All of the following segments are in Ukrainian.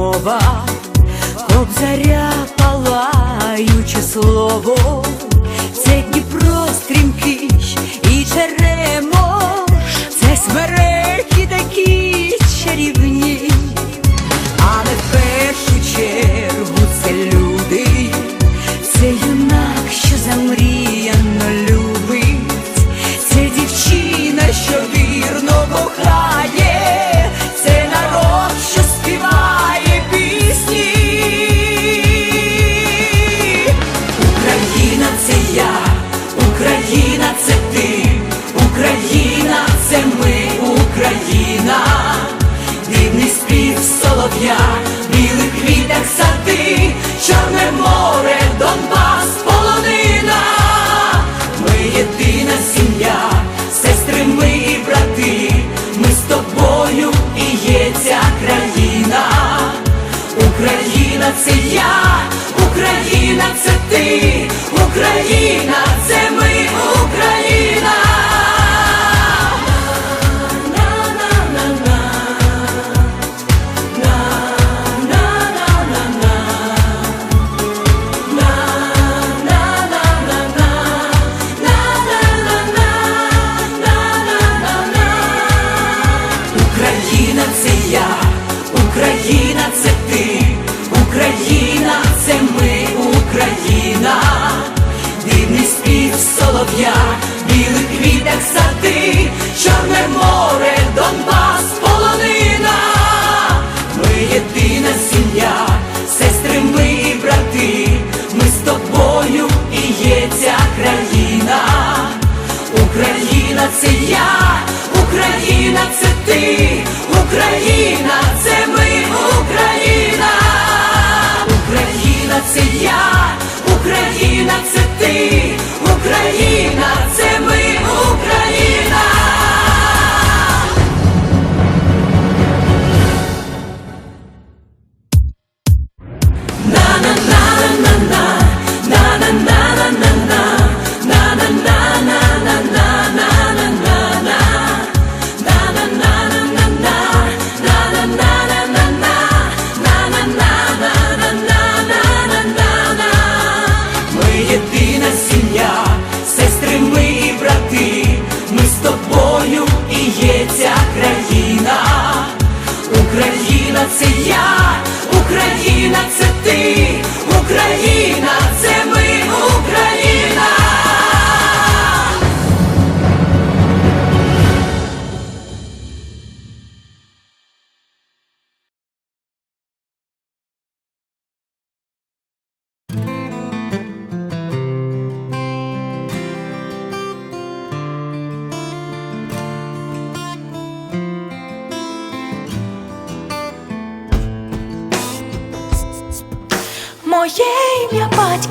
мова, кобзаря палаюче слово. вогня, білих квіток сади, чорне море. Україна.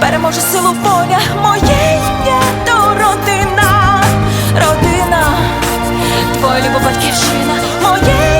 Переможе силу воля, моєї то родина, родина, твоя любов батьківщина, моє